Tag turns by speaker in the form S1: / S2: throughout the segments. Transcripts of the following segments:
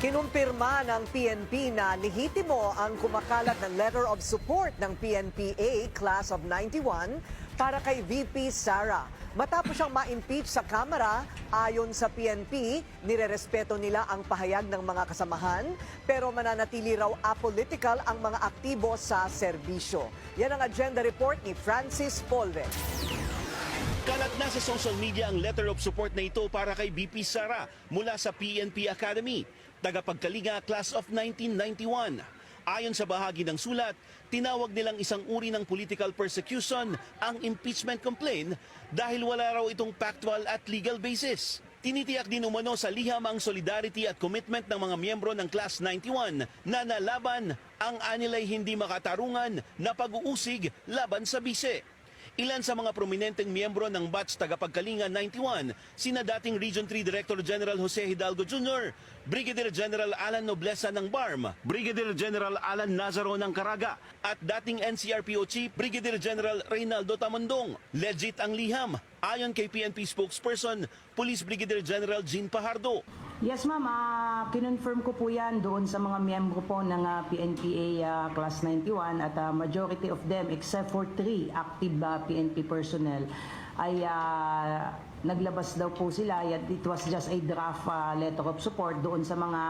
S1: Kinumpirma ng PNP na lehitimo ang kumakalat ng letter of support ng PNPA Class of 91 para kay VP Sara. Matapos siyang ma-impeach sa Kamara, ayon sa PNP, nirerespeto nila ang pahayag ng mga kasamahan, pero mananatili raw apolitical ang mga aktibo sa serbisyo. Yan ang agenda report ni Francis Polve.
S2: Kalat na sa social media ang letter of support na ito para kay BP Sara mula sa PNP Academy, tagapagkalinga class of 1991. Ayon sa bahagi ng sulat, tinawag nilang isang uri ng political persecution ang impeachment complaint dahil wala raw itong factual at legal basis. Tinitiyak din umano sa liham ang solidarity at commitment ng mga miyembro ng Class 91 na nalaban ang anilay hindi makatarungan na pag-uusig laban sa bise. Ilan sa mga prominenteng miyembro ng batch tagapagkalinga 91, sina dating Region 3 Director General Jose Hidalgo Jr., Brigadier General Alan Noblesa ng BARM, Brigadier General Alan Nazaro ng Caraga, at dating NCRPO Chief Brigadier General Reynaldo Tamandong. Legit ang liham. Ayon kay PNP spokesperson, Police Brigadier General Jean Pajardo.
S3: Yes ma'am, Ah, kinonfirm ko po yan doon sa mga miyembro po ng ah, PNPA ah, Class 91 at ah, majority of them except for three active ah, PNP personnel ay ah, naglabas daw po sila. Yet It was just a draft ah, letter of support doon sa mga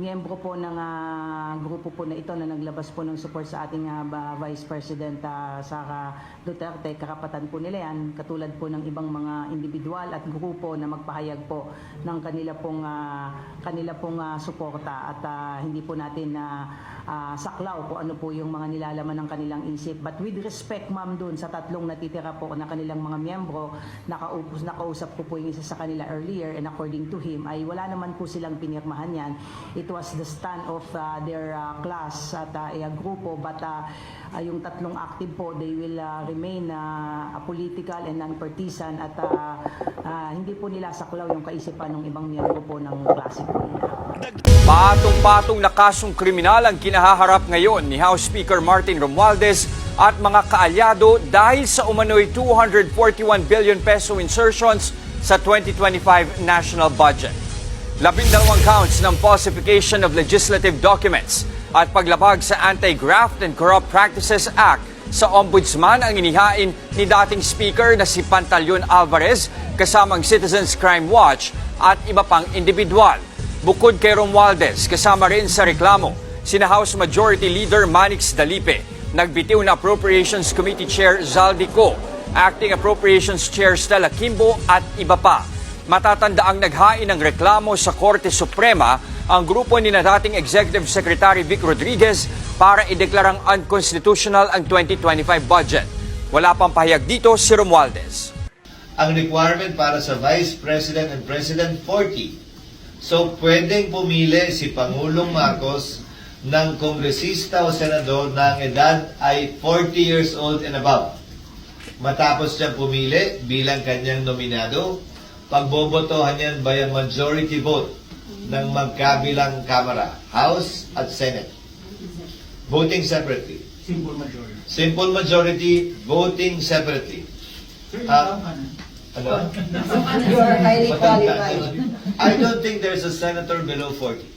S3: miyembro po ng ah, grupo po na ito na naglabas po ng support sa ating ba- Vice President ah, Sara Duterte. Karapatan po nila yan katulad po ng ibang mga individual at grupo na magpahayag po ng kanila pong ah, kanila pong ah, suporta at ah, hindi po natin na saklaw kung ano po yung mga nilalaman ng kanilang isip. But with respect ma'am doon sa tatlong natitira po na kanilang mga miyembro, nakaupos, nakausap ko po yung isa sa kanila earlier and according to him ay wala naman po silang pinirmahan yan. It was the stand of ah, their ah, class at ah, eh, grupo but ah, ah, yung tatlong active po they will ah, remain ah, apolitical and non-partisan at ah, ah, hindi po nila saklaw yung kaisipan ng ibang miyembro po ng klase po.
S4: Patong-patong na kasong kriminal ang kinahaharap ngayon ni House Speaker Martin Romualdez at mga kaalyado dahil sa umano'y 241 billion peso insertions sa 2025 national budget. Labindalawang counts ng falsification of legislative documents at paglabag sa Anti-Graft and Corrupt Practices Act sa Ombudsman ang inihain ni dating Speaker na si Pantaleon Alvarez kasamang Citizens Crime Watch at iba pang individual. Bukod kay Romualdez, kasama rin sa reklamo, sina House Majority Leader Manix Dalipe, nagbitiw na Appropriations Committee Chair Zaldi Co, Acting Appropriations Chair Stella Kimbo at iba pa. Matatanda ang naghain ng reklamo sa Korte Suprema ang grupo ni na dating Executive Secretary Vic Rodriguez para ideklarang unconstitutional ang 2025 budget. Wala pang pahayag dito si Romualdez.
S5: ang requirement para sa Vice President and President 40. So, pwedeng pumili si Pangulong Marcos ng kongresista o senador na ang edad ay 40 years old and above. Matapos siyang pumili bilang kanyang nominado, pagbobotohan yan by a majority vote ng magkabilang kamara, House at Senate. Voting separately.
S6: Simple majority.
S5: Simple majority, voting separately.
S6: Sir.
S5: Ano?
S7: You are highly qualified.
S5: I don't think there's a senator below 40.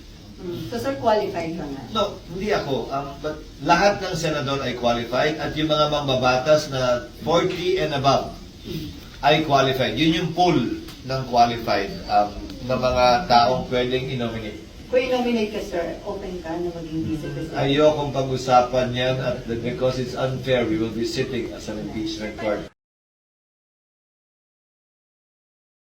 S7: So sir, qualified ka nga.
S5: No, hindi ako. Um, but lahat ng senador ay qualified at yung mga mambabatas na 40 and above ay qualified. Yun yung pool ng qualified um, na mga taong pwedeng i-nominate.
S7: Kung i-nominate ka sir, open ka na maging vice president.
S5: Ayokong pag-usapan yan at because it's unfair, we will be sitting as an impeachment court.